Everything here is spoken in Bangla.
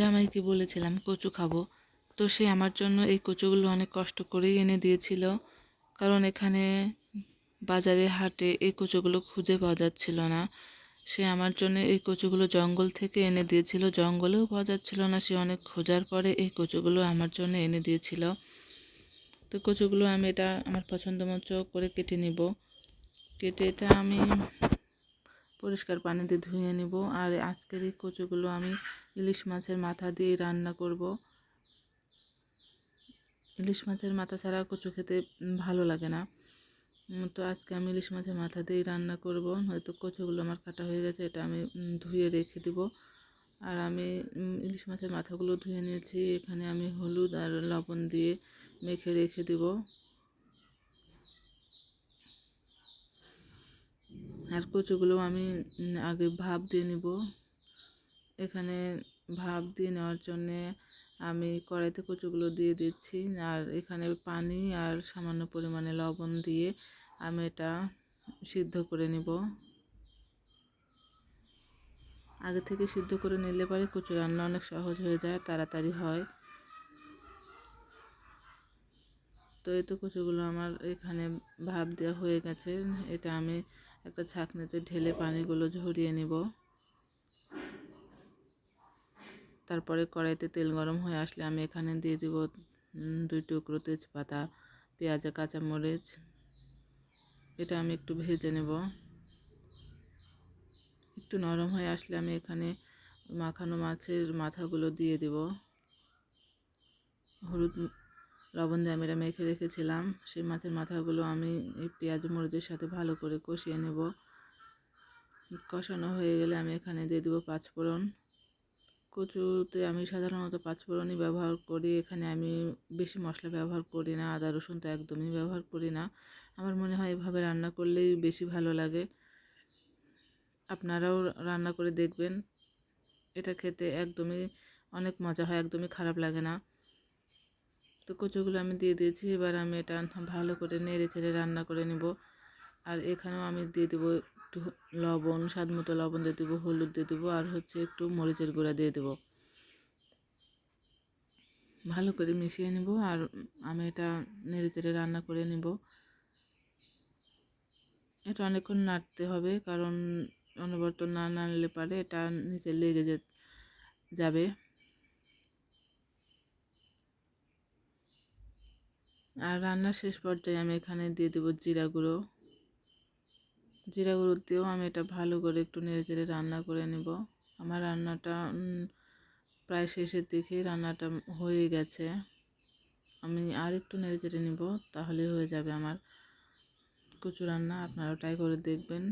জামাইকে বলেছিলাম, কচু খাব। তো সে আমার জন্য এই কচুগুলো অনেক কষ্ট করেই এনে দিয়েছিল। কারণ এখানে বাজারে, হাটে এই কচুগুলো খুঁজে পাওয়া যাচ্ছিল না। সে আমার জন্য এই কচুগুলো জঙ্গল থেকে এনে দিয়েছিল। জঙ্গলেও পাওয়া যাচ্ছিল না। সে অনেক খোঁজার পরে এই কচুগুলো আমার জন্য এনে দিয়েছিল। তো কচুগুলো আমি এটা আমার পছন্দ মতো করে কেটে নিব। কেটে এটা আমি পরিষ্কার পানিতে ধুয়ে নেব। আর আজকের এই কচুগুলো আমি ইলিশ মাছের মাথা দিয়ে রান্না করব। ইলিশ মাছের মাথা ছাড়া কচু খেতে ভালো লাগে না। তো আজকে আমি ইলিশ মাছের মাথা দিয়েই রান্না করব। হয়তো কচুগুলো আমার কাটা হয়ে গেছে, এটা আমি ধুয়ে রেখে দিব। আর আমি ইলিশ মাছের মাথাগুলো ধুয়ে নিয়েছি। এখানে আমি হলুদ আর লবণ দিয়ে মেখে রেখে দিব। আর কচুগুলো আমি আগে ভাপ দিয়ে নিব। এখানে ভাপ দিয়ে নেওয়ার জন্যে আমি কড়াইতে কচুগুলো দিয়ে দিচ্ছি। আর এখানে পানি আর সামান্য পরিমাণে লবণ দিয়ে আমি এটা সিদ্ধ করে নিব। আগে থেকে সিদ্ধ করে নিলে পরে কচু রান্না অনেক সহজ হয়ে যায়, তাড়াতাড়ি হয়। তো এই তো কচুগুলো আমার এখানে ভাপ দেওয়া হয়ে গেছে। এটা আমি একটা ছাঁকনিতে ঢেলে পানিগুলো ঝরিয়ে নিব। তারপরে কড়াইতে তেল গরম হয়ে আসলে আমি এখানে দিয়ে দিব দুই টুকরো তেজপাতা, পেঁয়াজ কাঁচামরিচ। এটা আমি একটু ভেজে নেব। একটু নরম হয়ে আসলে আমি এখানে মাখানো মাছের মাথাগুলো দিয়ে দেব। হলুদ লবণ দিয়ে আমি এটা মেখে রেখেছিলাম। সেই মাছের মাথাগুলো আমি পেঁয়াজ মরিচের সাথে ভালো করে কষিয়ে নেব। কষানো হয়ে গেলে আমি এখানে দিয়ে দেবো পাঁচফোড়ন। কচুতে আমি সাধারণত পাঁচফোড়নই ব্যবহার করি। এখানে আমি বেশি মশলা ব্যবহার করি না, আদা, রসুন তো একদমই ব্যবহার করি না। আমার মনে হয় এভাবে রান্না করলেই বেশি ভালো লাগে। আপনারাও রান্না করে দেখবেন। এটা খেতে একদমই অনেক মজা হয়, একদমই খারাপ লাগে না। তো কচুগুলো আমি দিয়ে দিয়েছি, এবার আমি এটা ভালো করে নেড়ে চেড়ে রান্না করে নিব। আর এখানেও আমি দিয়ে দেবো একটু লবণ, স্বাদ মতো লবণ দিয়ে দেবো, হলুদ দিয়ে দেবো, আর হচ্ছে একটু মরিচের গুঁড়া দিয়ে দেবো। ভালো করে মিশিয়ে নিব আর আমি এটা নেড়ে চেড়ে রান্না করে নিব। এটা অনেকক্ষণ নাড়তে হবে, কারণ অনবরত না নাড়লে পারে এটা নিচে লেগে যাবে। আর রান্নার শেষ পর্যায়ে আমি এখানে দিয়ে দেবো জিরা গুঁড়ো। জিরা গুঁড়ো দিয়েও আমি এটা ভালো করে একটু নেড়ে চেড়ে রান্না করে নেব। আমার রান্নাটা প্রায় শেষের দিকে রান্নাটা হয়ে গেছে। আমি আর একটু নেড়ে চেড়ে নিব তাহলে হয়ে যাবে আমার কচু রান্না। আপনারাও ট্রাই করে দেখবেন।